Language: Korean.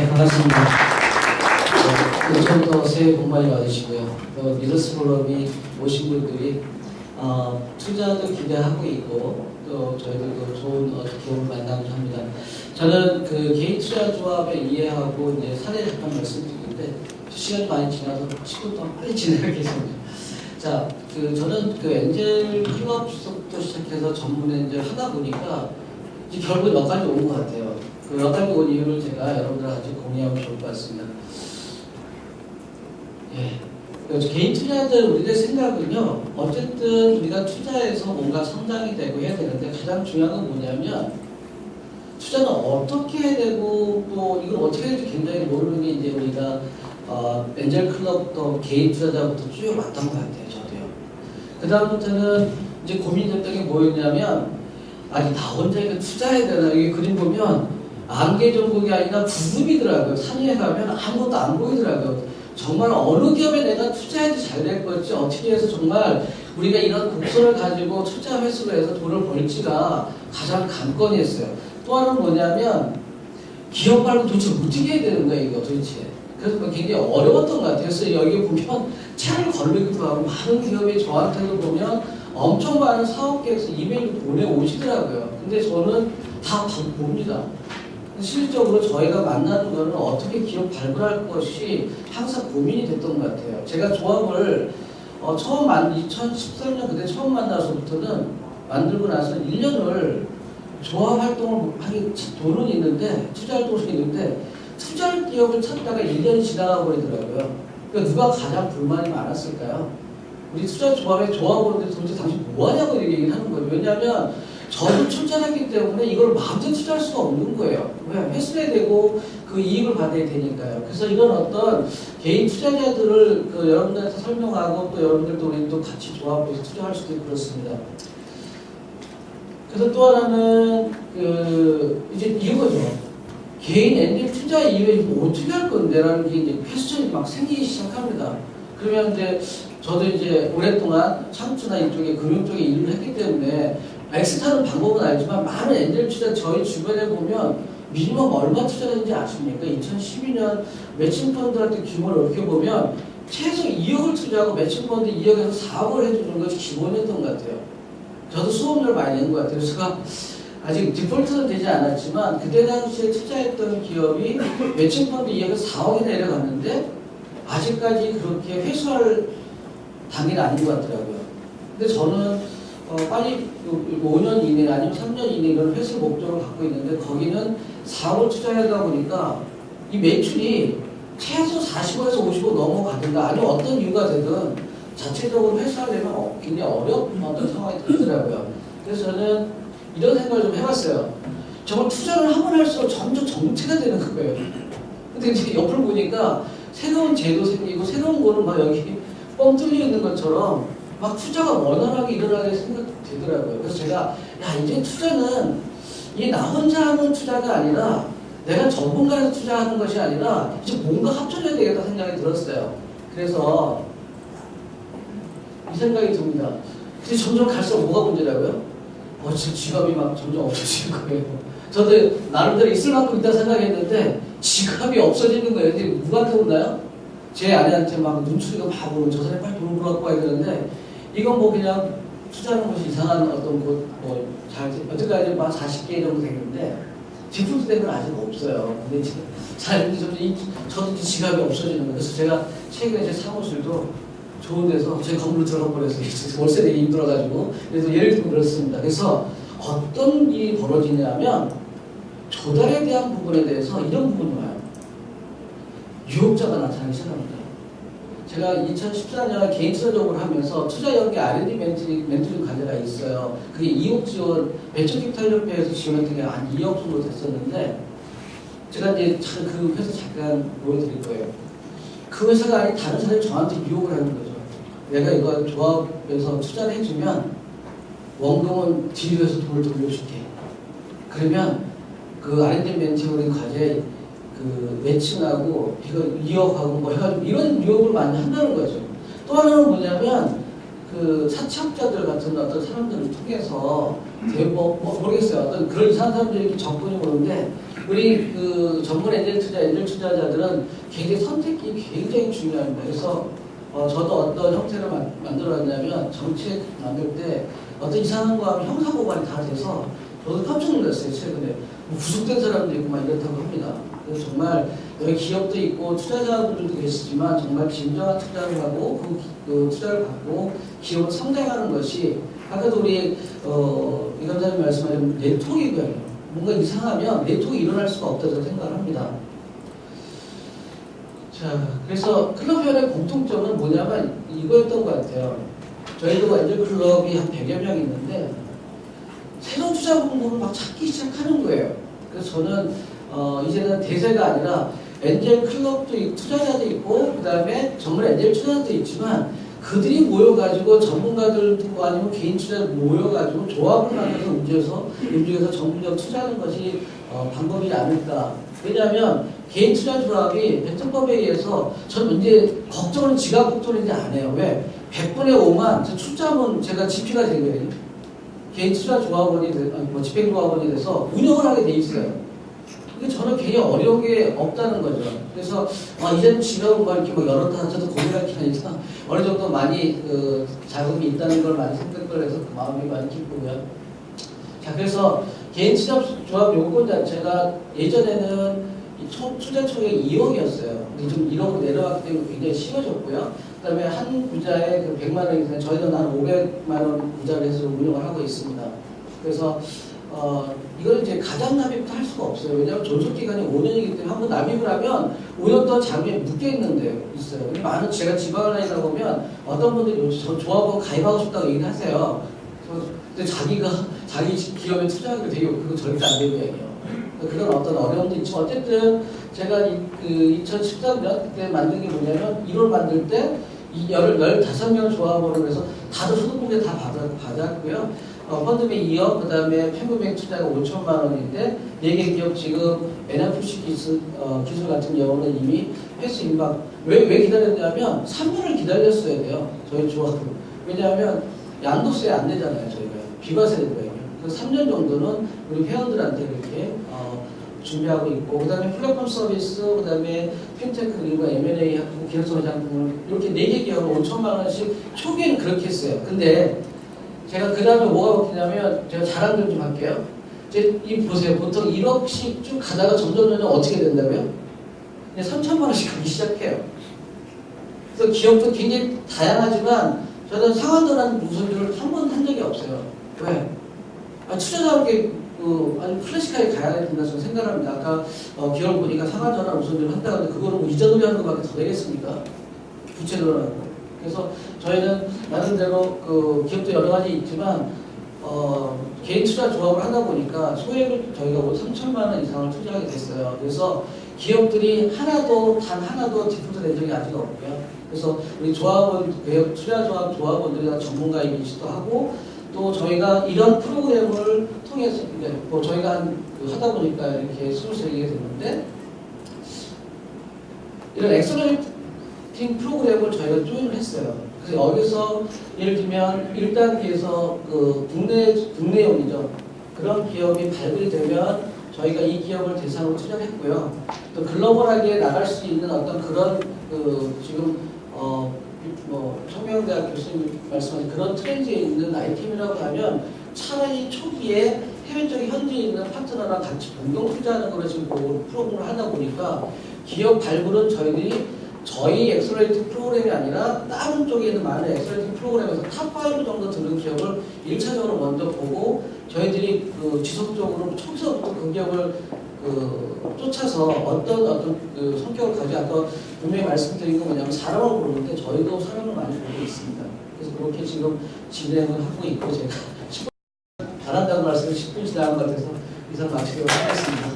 네, 반갑습니다. 네, 처음부터 새해 복 많이 받으시고요. 또 미더스 볼럼이 오신 분들이 어, 투자도 기대하고 있고 또 저희들도 좋은 어, 기업을 만나고자 합니다. 저는 그 개인 투자 조합을 이해하고 이제 사례 잠깐 말씀드리는데 시간이 많이 지나서 10분 동안 빨리 진행하겠습니다. 자, 그 저는 그 엔젤 클럽부터 시작해서 전문 엔젤 하다 보니까 이제 결국 여기까지 온 것 같아요. 그 여기까지 온 이유를 제가 여러분들과 같이 공유하면 좋을 것 같습니다. 예. 그 개인 투자자들 우리들 생각은요, 어쨌든 우리가 투자해서 뭔가 성장이 되고 해야 되는데 가장 중요한 건 뭐냐면 투자는 어떻게 해야 되고 또 이걸 어떻게 해야 될지 굉장히 모르는 게 이제 우리가 어, 엔젤 클럽부터 개인 투자자부터 쭉 왔던 것 같아요, 저도요. 그 다음부터는 이제 고민됐던 게 뭐였냐면 아니 나 혼자 이거 투자해야 되나 이게 그림 보면 안개 전국이 아니라 구름이더라고요. 산 위에 가면 아무것도 안 보이더라고요. 정말 어느 기업에 내가 투자해도 잘될 걸지 어떻게 해서 정말 우리가 이런 곡선을 가지고 투자 회수를 해서 돈을 벌지가 가장 관건이었어요. 또 하나는 뭐냐면 기업 말고 도대체 어떻게 해야 되는 거야 이거 도대체. 그래서 굉장히 어려웠던 것 같아요. 그래서 여기 보면 차를 걸리기도 하고 많은 기업이 저한테도 보면 엄청 많은 사업 계획서 이메일을 보내오시더라고요. 근데 저는 다 봅니다. 실질적으로 저희가 만나는 거는 어떻게 기업 발굴할 것이 항상 고민이 됐던 것 같아요. 제가 조합을 어, 처음 만 2013년 그때 처음 만나서부터는 만들고 나서 1년을 조합 활동을 하기 돈은 있는데 투자 활동은 있는데 투자할 기업을 찾다가 1년이 지나가 버리더라고요. 그러니까 누가 가장 불만이 많았을까요? 우리 투자 조합의 조합원들이 도대체 당신 뭐 하냐고 얘기를 하는 거예요. 왜냐하면 저도 출전했기 때문에 이걸 마음대로 투자할 수가 없는 거예요. 왜? 회수해야 되고 그 이익을 받아야 되니까요. 그래서 이건 어떤 개인 투자자들을 그 여러분들한테 설명하고 또 여러분들도 우리 또 같이 조합해서 투자할 수도 있고 그렇습니다. 그래서 또 하나는 그 이제 이거죠. 개인 엔딩 투자 이후에 뭐 어떻게 할 건데라는 게 이제 퀘스천이 막 생기기 시작합니다. 그러면 이제 저도 이제 오랫동안 창투나 이쪽에 금융 쪽에 일을 했기 때문에 엑스타는 방법은 알지만 많은 엔젤 투자 저희 주변에 보면 미니멈 얼마 투자했는지 아십니까? 2012년 매칭 펀드한테 규모를 이렇게 보면 최소 2억을 투자하고 매칭 펀드 2억에서 4억을 해주는 것이 기본이었던 것 같아요. 저도 수업료를 많이 낸 것 같아요. 제가 아직 디폴트는 되지 않았지만 그때 당시에 투자했던 기업이 매칭 펀드 2억에서 4억이 내려갔는데 아직까지 그렇게 회수할 단계가 아닌 것 같더라고요. 근데 저는 어, 빨리 5년 이내 아니면 3년 이내 이런 회수 목적을 갖고 있는데 거기는 4월 투자하다 보니까 이 매출이 최소 45에서 55 넘어가든가 아니면 어떤 이유가 되든 자체적으로 회수하려면 어, 굉장히 어려운 상황이 되더라고요. 그래서 저는 이런 생각을 좀 해봤어요. 정말 투자를 하면 할수록 점점 정체가 되는 거예요. 근데 이제 옆을 보니까 새로운 제도 생기고 새로운 거는 막 여기 뻥 뚫려 있는 것처럼 막 투자가 원활하게 일어나게 생각되더라고요. 그래서 제가 야 이제 투자는 이게 나 혼자 하는 투자가 아니라 내가 전문가에서 투자하는 것이 아니라 이제 뭔가 합쳐져야 되겠다 생각이 들었어요. 그래서 이 생각이 듭니다. 근데 점점 갈수록 뭐가 문제라고요? 어, 지금 지갑이 막 점점 없어지는 거예요. 저도 나름대로 있을 만큼 있다 생각했는데 지갑이 없어지는 거예요. 근데 누구한테 온나요? 제 아내한테 막막 오면 저 사람이 빨리 돈을 벌어갖고 와야 되는데 이건 뭐 그냥 투자하는 것이 이상한 어떤 곳, 뭐, 잘, 어쨌까지 막 40개 정도 되는데 디폴트 된 건 아직 없어요. 근데 지금 잘, 근데 저도 지갑이 없어지는 거예요. 그래서 제가 최근에 제 사무실도 좋은 데서 제 건물로 들어가 버렸어요. 월세 내기 힘들어가지고. 그래서 예를 들면 그렇습니다. 그래서 어떤 일이 벌어지냐면 조달에 대한 부분에 대해서 이런 부분이 와요. 유혹자가 나타나기 시작합니다. 제가 2014년 개인 투자적으로 하면서 투자 연계 R&D 멘토링, 멘토링 과제가 있어요. 그게 2억 지원, 벤처기탈협회에서 지원했던 게 한 2억 정도 됐었는데 제가 이제 그 회사 잠깐 보여드릴 거예요. 그 회사가 아닌 다른 사람이 저한테 유혹을 하는 거죠. 내가 이거 조합에서 투자를 해주면 원금은 뒤로 해서 돈을 돌려줄게. 그러면 그 R&D 멘토링 과제 그 매칭하고 이거 2억하고 뭐 해가지고 이런 유혹을 많이 한다는 거죠. 또 하나는 뭐냐면 그 사채업자들 같은 어떤 사람들을 통해서 대뭐 뭐 모르겠어요. 어떤 그런 이렇게 접근이 오는데 우리 그 전문 엔젤 투자, 엔젤 투자자들은 굉장히 선택이 굉장히 중요합니다. 그래서 어, 저도 어떤 형태를 만, 만들어놨냐면 정책 만들 때 어떤 이상한 거 하면 형사고발이 다 돼서 저도 깜짝 놀랐어요 최근에 뭐 구속된 사람도 있고 막 이렇다고 합니다. 그래서 정말 여기 기업도 있고 투자자분들도 계시지만 정말 진정한 투자를 하고 그, 기- 그 투자를 받고 기업을 성장하는 것이 아까도 우리 어, 이 감사님 말씀하신 네트워크이고요. 뭔가 이상하면 네트워크 일어날 수가 없다고 생각을 합니다. 자, 그래서 클럽 회원의 공통점은 뭐냐면 이거였던 것 같아요. 저희도 엔젤 클럽이 한 100여 명 있는데 새로운 투자 방법을 막 찾기 시작하는 거예요. 그래서 저는 어, 이제는 대세가 아니라 엔젤 클럽도 있고 투자자도 있고 그 다음에 정말 엔젤 투자자도 있지만 그들이 모여가지고 전문가들과 아니면 개인 투자를 모여가지고 조합을 만들어서 움직여서 움직여서 전문적 투자하는 것이 어, 방법이지 않을까. 왜냐하면 개인 투자 조합이 백전법에 의해서 저는 이제 걱정은 지가 걱정인지 안 해요. 왜? 100분의 5만 저 출자하면 제가 GP가 된 거예요. 개인 투자 조합원이 뭐 집행 조합원이 돼서 운영을 하게 돼 있어요. 근데 저는 괜히 어려운 게 없다는 거죠. 그래서 아, 이제는 지갑을 막 이렇게 뭐 열었다 저도 고민할 게 아니라 어느 정도 많이 그 자금이 있다는 걸 많이 생각을 해서 그 마음이 많이 기쁘고요. 자 그래서 개인 투자 조합 요건 자체가 예전에는 이 초- 투자 총액 2억이었어요. 근데 좀 1억으로 내려왔기 때문에 굉장히 쉬워졌고요. 그 다음에 한 부자에 그 100만 원이 되는 저희는 한 500만 원 부자를 해서 운영을 하고 있습니다. 그래서 어, 이걸 이제 가장 납입도 할 수가 없어요. 왜냐하면 존속 기간이 5년이기 때문에 한번 납입을 하면 5년 동안 자금에 묶여 있는데 있어요. 근데 많은 제가 지방을 다니다 보면 어떤 분들이 저 조합원 가입하고 싶다고 얘기를 하세요. 근데 자기가 자기 기업에 투자하기로 되게 그거 절대 안 되는 거예요. 그런 어떤 어려움도 있지만 어쨌든 제가 이, 그 2013년 그때 만든 게 뭐냐면 1월 만들 때이 15명 조합원을 해서 다들 소득공제 다 받아, 받았고요. 어, 펀드비 2억, 그 다음에 평균액 투자가 5천만 원인데 4개 기업 지금 NFC 기술, 어, 기술 같은 경우는 이미 회수 임박. 왜, 왜 기다렸냐면 3년을 기다렸어야 돼요. 저희 조합은. 왜냐하면 양도세 안 내잖아요. 저희가. 비과세. 그 3년 정도는 우리 회원들한테 이렇게 어, 준비하고 있고 그 다음에 플랫폼 서비스, 그 다음에 핀테크 그리고 M&A 상품을 이렇게 4개 기업을 5천만 원씩 초기에는 그렇게 했어요. 근데 제가 그 다음에 뭐가 바뀌냐면 제가 자랑을 좀 할게요. 이제 이 보세요. 보통 1억씩 쭉 가다가 점점 점점 어떻게 된다고요? 이제 3천만 원씩 가기 시작해요. 그래서 기업도 굉장히 다양하지만 저는 상한도라는 무선들을 한번한 적이 없어요. 왜? 아, 투자자에게 그 아주 클래식하게 가야 된다 저는 생각합니다. 아까 어, 기업을 보니까 상한전환 우선들을 한다고 하는데 그거는 뭐 이자놀이 하는 것밖에 더 되겠습니까? 부채로라는 거. 그래서 저희는 나름대로 그 기업도 여러 가지 있지만 어, 개인 투자 조합을 하다 보니까 소액을 저희가 5, 3천만 원 이상을 투자하게 됐어요. 그래서 기업들이 하나도 단 하나도 디폴트 된 적이 아직 없고요. 그래서 우리 조합원 투자 조합 조합원들이 다 전문가이기도 하고 또 저희가 이런 프로그램을 통해서 뭐 저희가 한, 그 하다 보니까 이렇게 스무스 얘기가 됐는데 이런 엑셀러레이 팅 프로그램을 저희가 조인을 했어요. 그래서 여기서 예를 들면 1단계에서 그 국내 국내용이죠. 그런 기업이 발굴이 되면 저희가 이 기업을 대상으로 투자를 했고요. 또 글로벌하게 나갈 수 있는 어떤 그런 그 지금 어 뭐 청명대학 교수님 말씀하신 그런 트렌드에 있는 아이템이라고 하면 차라리 초기에 해외 쪽에 현지에 있는 파트너랑 같이 공동 투자하는 거를 지금 그 프로그램을 하다 보니까 기업 발굴은 저희들이 저희 엑셀레이팅 프로그램이 아니라 다른 쪽에 있는 많은 엑셀레이팅 프로그램에서 탑5 정도 드는 기업을 1차적으로 먼저 보고 저희들이 그 지속적으로 초기서부터 그 기업을 그 쫓아서 어떤 어떤 그 성격을 가지고 아까 분명히 말씀드린 건 뭐냐면 사람을 보는데 저희도 사람을 많이 보고 있습니다. 그래서 그렇게 지금 진행을 하고 있고 제가 10분 잘한다는 말씀을 10분 지나간 것 같아서 이상 마치도록 하겠습니다.